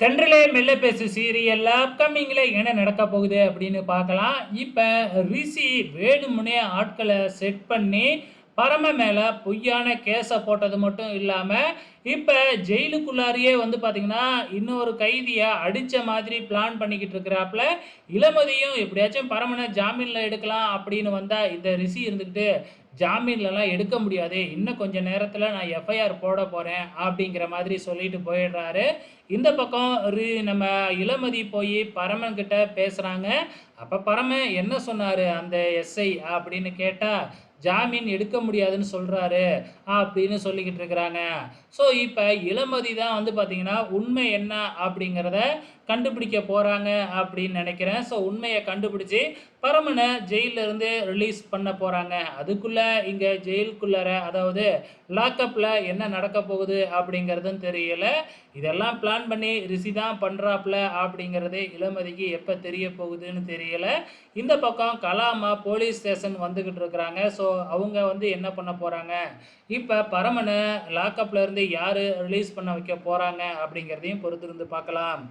தென்றலே மெல்ல பேசு சீரியல் அப்கமிங்கில் என்ன நடக்க போகுது அப்படின்னு பார்க்கலாம். இப்போ ரிஷி வேணுமுனே ஆட்களை செட் பண்ணி பரம மேலே பொய்யான கேஸை போட்டது மட்டும் இல்லாமல் இப்போ ஜெயிலுக்குள்ளாரியே வந்து பார்த்திங்கன்னா இன்னொரு கைதியை அடித்த மாதிரி பிளான் பண்ணிக்கிட்டு இருக்கிறாப்புல இளமதியும் எப்படியாச்சும் பரமனை ஜாமீனில் எடுக்கலாம் அப்படின்னு வந்தால் இந்த ரிஷி இருந்துக்கிட்டு ஜாமீன்லலாம் எடுக்க முடியாது இன்னும் கொஞ்ச நேரத்தில் நான் எஃப்ஐஆர் போட போகிறேன் அப்படிங்கிற மாதிரி சொல்லிட்டு போயிடுறாரு. இந்த பக்கம் ரி- நம்ம இளமதி போய் பரமன்கிட்ட பேசுகிறாங்க அப்போ பரமன் என்ன சொன்னார் அந்த எஸ்ஐ அப்படின்னு கேட்டால் ஜாமீன் எடுக்க முடியாதுன்னு சொல்கிறாரு அப்படின்னு சொல்லிக்கிட்டு இருக்கிறாங்க. ஸோ இப்போ இளமதி தான் வந்து பார்த்திங்கன்னா உண்மை என்ன அப்படிங்கிறத கண்டுபிடிக்க போகிறாங்க அப்படின்னு நினைக்கிறேன். ஸோ உண்மையை கண்டுபிடிச்சி பரமனை ஜெயிலிருந்து இருந்து ரிலீஸ் பண்ண போகிறாங்க அதுக்குள்ளே இங்கே ஜெயிலுக்குள்ளார அதாவது லாக்கப்பில் என்ன நடக்க போகுது அப்படிங்கிறதும் தெரியல. இதெல்லாம் பிளான் பண்ணி ரிசி தான் பண்ணுறாப்புல அப்படிங்கிறது இளமதிக்கு எப்போ தெரிய போகுதுன்னு தெரியல. இந்த பக்கம் கலாமா போலீஸ் ஸ்டேஷன் வந்துக்கிட்டு இருக்கிறாங்க. ஸோ அவங்க வந்து என்ன பண்ண போகிறாங்க இப்போ பரமனை லாக்கப்பில் இருந்து யார் ரிலீஸ் பண்ண வைக்க போகிறாங்க அப்படிங்கிறதையும் பொறுத்திருந்து பார்க்கலாம்.